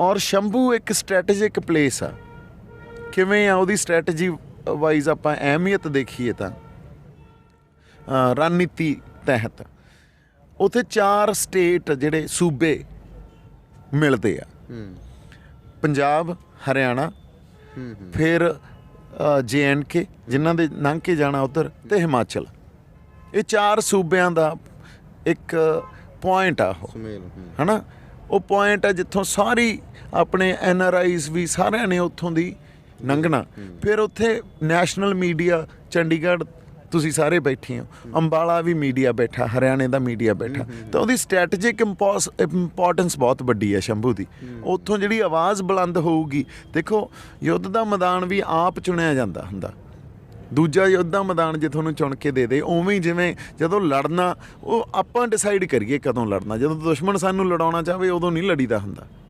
ਔਰ ਸ਼ੰਭੂ ਇੱਕ strategic place ਆ। ਕਿਵੇਂ ਆ ਉਹਦੀ ਸਟ੍ਰੈਟਜੀ ਵਾਈਜ਼ ਆਪਾਂ ਅਹਿਮੀਅਤ ਦੇਖੀਏ ਤਾਂ। ਰਣਨੀਤੀ ਤਹਿਤ ਉਥੇ ਚਾਰ ਸਟੇਟ ਜਿਹੜੇ ਸੂਬੇ ਮਿਲਦੇ ਆ। ਹੂੰ। ਪੰਜਾਬ ਹਰਿਆਣਾ ਫਿਰ ਕੇ ਜਿਨ੍ਹਾਂ ਦੇ ਲੰਘ ਕੇ ਜਾਣਾ ਉਧਰ ਤੇ ਹਿਮਾਚਲ। ਇਹ ਚਾਰ ਸੂਬਿਆਂ ਦਾ ਇੱਕ ਪੁਆਇੰਟ ਆ ਉਹ। ਹਨਾ? ਉਹ ਪੁਆਇੰਟ ਹੈ ਜਿੱਥੋਂ ਸਾਰੀ ਆਪਣੇ ਐਨ ਆਰ ਆਈਜ਼ ਵੀ ਸਾਰਿਆਂ ਨੇ ਉੱਥੋਂ ਦੀ ਲੰਘਣਾ। ਫਿਰ ਉੱਥੇ ਨੈਸ਼ਨਲ ਮੀਡੀਆ ਚੰਡੀਗੜ੍ਹ ਤੁਸੀਂ ਸਾਰੇ ਬੈਠੇ ਹੋ। ਅੰਬਾਲਾ ਵੀ ਮੀਡੀਆ ਬੈਠਾ ਹਰਿਆਣੇ ਦਾ ਮੀਡੀਆ ਬੈਠਾ। ਤਾਂ ਉਹਦੀ ਸਟ੍ਰੈਟੇਜਿਕ ਇੰਪੋਰਟੈਂਸ ਬਹੁਤ ਵੱਡੀ ਹੈ ਸ਼ੰਭੂ ਦੀ। ਉੱਥੋਂ ਜਿਹੜੀ ਆਵਾਜ਼ ਬੁਲੰਦ ਹੋਊਗੀ ਦੇਖੋ ਯੁੱਧ ਦਾ ਮੈਦਾਨ ਵੀ ਆਪ ਚੁਣਿਆ ਜਾਂਦਾ ਹੁੰਦਾ। ਦੂਜਾ ਯੋਧਾ ਮੈਦਾਨ ਜੇ ਤੁਹਾਨੂੰ ਚੁਣ ਕੇ ਦੇ ਦੇ, ਉਵੇਂ ਹੀ ਜਿਵੇਂ ਜਦੋਂ ਲੜਨਾ, ਉਹ ਆਪਾਂ ਡਿਸਾਈਡ ਕਰੀਏ ਕਦੋਂ ਲੜਨਾ, ਜਦੋਂ ਦੁਸ਼ਮਣ ਸਾਨੂੰ ਲੜਾਉਣਾ ਚਾਹਵੇ ਉਦੋਂ ਨਹੀਂ ਲੜੀਦਾ ਹੁੰਦਾ।